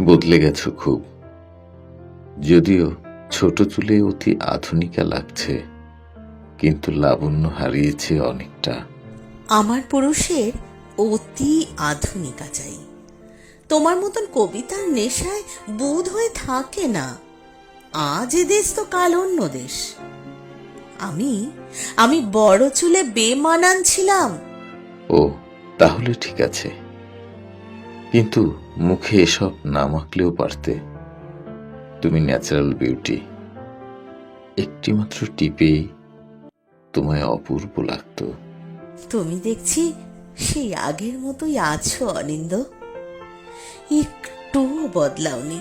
বদলে গেছো খুব। যদিও ছোট চুলে অতি আধুনিকা লাগছে কিন্তু লাবণ্য হারিয়েছে অনেকটা। আমার পুরুষের অতি আধুনিকা চাই। তোমার মতন কবিতার নেশায় বোধ হয়ে থাকে না। আজ এ দেশ তো কাল অন্য দেশ। আমি আমি বড় চুলে বেমানান ছিলাম। ও তাহলে ঠিক আছে। কিন্তু মুখে এসব না মাখলেও পারতে তুমি ন্যাচারাল বিউটি একটি মাত্র টিপেই তোমায় অপূর্ব লাগতো। তুমি দেখছি সেই আগের মতোই আছো অনিন্দ। একটুও বদলাওনি।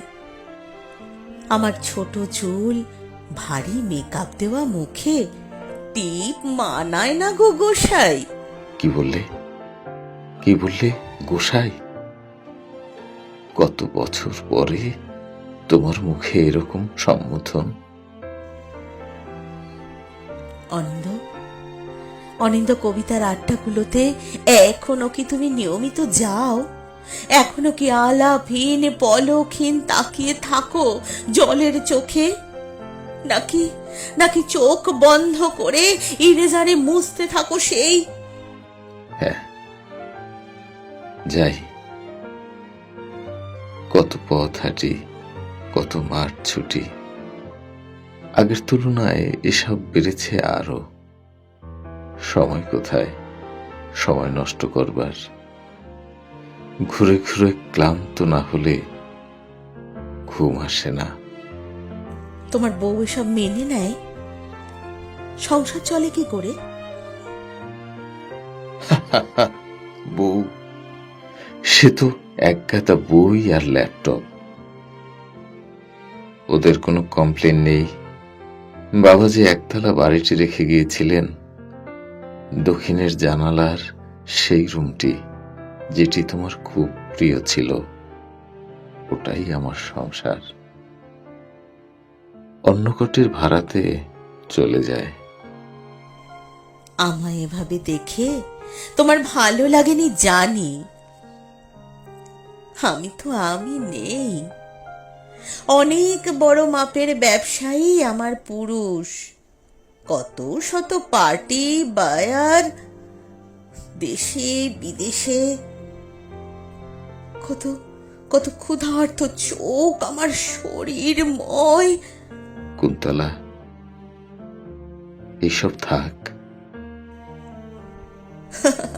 আমার ছোট চুল ভারী মেকআপ দেওয়া মুখে টিপ মানায় না গো গোসাই। কি বললে? কি বললে গোসাই? কত বছর পরে তোমার মুখে এরকম সম্বোধন? অনিন্দ অনিন্দ কবিতার আড্ডাগুলোতে এখনও কি তুমি নিয়মিত যাও? এখনও কি আলাপহীন পলকহীন তাকিয়ে থাকো জলের চোখে? নাকি নাকি চোখ বন্ধ করে ইরেজারে মুছতে থাকো সেই? হ্যাঁ যাই। কত পথ হাঁটি কত মাঠ ছুটি। আগের তুলনায় এসব বেড়েছে আরও সময় কোথায়? সময় নষ্ট করবার। ঘুরে ঘুরে ক্লান্ত না হলে ঘুম আসে না। তোমার বউ এসব মেনে নেয়? সংসার চলে কি করে? বউ সে তো এক গাদা বই আর ল্যাপটপ। ওদের কোনো কমপ্লেন নেই। বাবা যে একতলা বাড়িটি রেখে গিয়েছিলেন। দক্ষিণের জানালার সেই রুমটি যেটি তোমার খুব প্রিয় ছিল, ওটাই আমার সংসার। অন্য কোটির ভাড়াতে চলে যায়। আমায় এভাবে দেখে তোমার ভালো লাগেনি জানি। আমি তো আমি নেই। অনেক বড় মাপের ব্যবসায়ী আমার পুরুষ। কত শত পার্টি বায়ার দেশে বিদেশে। কত কত ক্ষুধার্ত চোখ আমার শরীরময় কুন্তলা এসব থাক।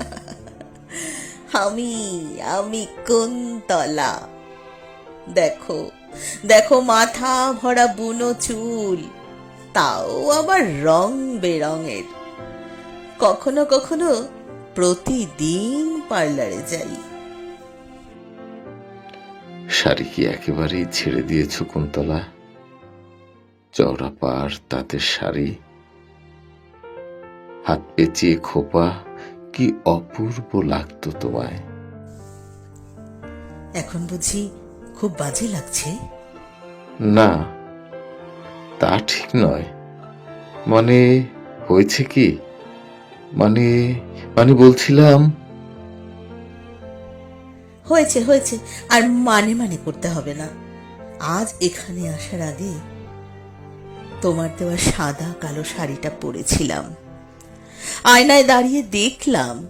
আমি আমি কুন্তলা। দেখো দেখো মাথা ভরা বুনো চুল, তাও আবার রং বেরঙের। কখনো কখনো প্রতিদিন পার্লারে যাই। শাড়ি কি একেবারেই ছেড়ে দিয়েছ কুন্তলা? চওড়া পাড় তাতে শাড়ি, হাত পেঁচিয়ে খোপা কি অপূর্ব লাগতো তোমায়? এখন বুঝি খুব বাজে লাগছে। না তা ঠিক নয়। মানে হয়েছে কি? মানে মানে বলছিলাম। হয়েছে হয়েছে আর মানে মানে করতে হবে না। আজ এখানে আসার আগে তোমার দেওয়া সাদা কালো শাড়িটা পরেছিলাম। আয়নায় দাঁড়িয়ে দেখলাম।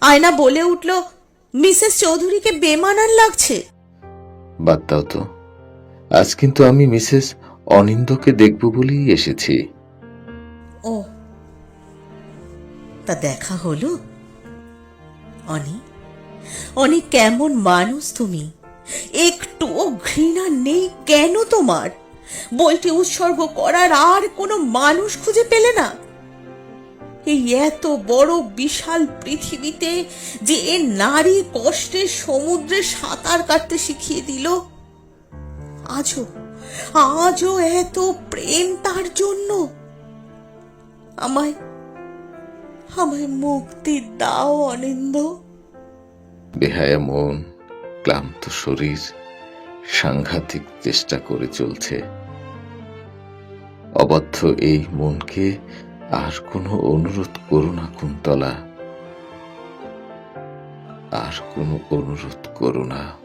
আয়না বলে উঠল মিসেস চৌধুরীকে বেমানান লাগছে। বাদ দাও তো। আজ কিন্তু আমি মিসেস অনিন্দকে দেখব বলেই এসেছি। ও তা দেখা হলো? অনি অনি কেমন মানুষ তুমি। একটুও ঘৃণা নেই কেন তোমার? বইটি উৎসর্গ করার আর কোনো মানুষ খুঁজে পেলে না? এই এত বড় বিশাল পৃথিবীতে যে এ নারী কষ্টের সমুদ্রে সাঁতার কাটতে শিখিয়ে দিল। আজও আজও এত প্রেম তার জন্য। আমায় আমায় মুক্তি দাও অনিন্দ। বেহায়া মন, ক্লান্ত শরীর, সাংঘাতিক চেষ্টা করে চলছে। অবাধ্য এই মনকে আর কোনো অনুরোধ করো না কুন্তলা। আর কোনো অনুরোধ করো না।